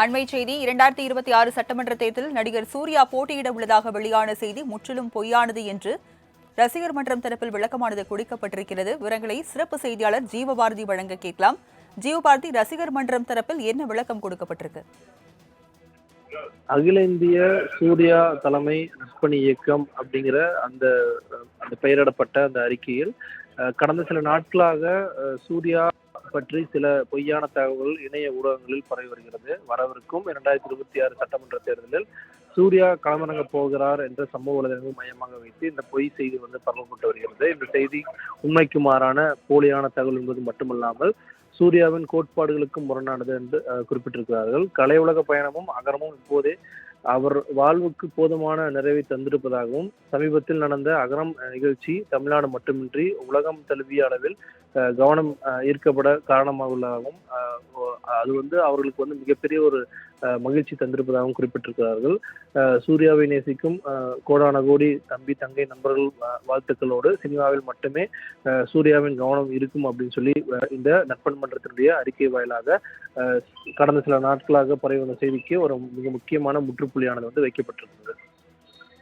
அண்மை செய்தி இரண்டாயிரத்தி இருபத்தி ஆறு சட்டமன்ற தேர்தலில் நடிகர் சூர்யா போட்டியிட உள்ளதாக வெளியான செய்தி முற்றிலும் பொய்யானது என்று ரசிகர் மன்றம் தரப்பில் விளக்கமானது கொடுக்கப்பட்டிருக்கிறது. விவரங்களை சிறப்பு செய்தியாளர் ஜீவபாரதி வழங்க கேட்கலாம். ஜீவபாரதி ரசிகர் மன்றம் தரப்பில் என்ன விளக்கம் கொடுக்கப்பட்டிருக்கு? அகில இந்திய சூர்யா தலைமை நற்பணி இயக்கம் அப்படிங்கிற அந்த அந்த பெயரிடப்பட்ட அந்த அறிக்கையில் கடந்த சில நாட்களாக சூர்யா பற்றி சில பொய்யான தகவல்கள் இணைய ஊடகங்களில் பரவி வருகிறது. வரவிருக்கும் இரண்டாயிரத்தி இருபத்தி ஆறு சட்டமன்ற தேர்தலில் சூர்யா களமிறங்க போகிறார் என்ற சமூக வலைதளங்கள் மையமாக வைத்து இந்த பொய் செய்தி வந்து பரவப்பட்டு வருகிறது. இந்த செய்தி உண்மைக்கு மாறான போலியான தகவல் என்பது மட்டுமல்லாமல் சூர்யாவின் கோட்பாடுகளுக்கும் முரணானது என்று குறிப்பிட்டிருக்கிறார்கள். கலை உலக பயணமும் அகரமும் இப்போதே அவர் வாழ்வுக்கு போதுமான நிறைவை தந்திருப்பதாகவும் சமீபத்தில் நடந்த அகரம் நிகழ்ச்சி தமிழ்நாடு மட்டுமின்றி உலகம் தழுவிய அளவில் கவனம் ஈர்க்கப்பட காரணமாக உள்ளதாகவும் அது வந்து அவர்களுக்கு வந்து மிகப்பெரிய ஒரு மகிழ்ச்சி தந்திருப்பதாகவும் குறிப்பிட்டிருக்கிறார்கள். சூர்யாவை நேசிக்கும் கோடான கோடி தம்பி தங்கை நண்பர்கள் வாழ்த்துக்களோடு சினிமாவில் மட்டுமே சூர்யாவின் கவனம் இருக்கும் அப்படின்னு சொல்லி இந்த நட்பன் மன்றத்தினுடைய அறிக்கை வாயிலாக கடந்த சில நாட்களாக பரவி வந்த செய்திக்கு ஒரு மிக முக்கியமான முற்றுப்புள்ளியானது வந்து வைக்கப்பட்டிருக்கிறது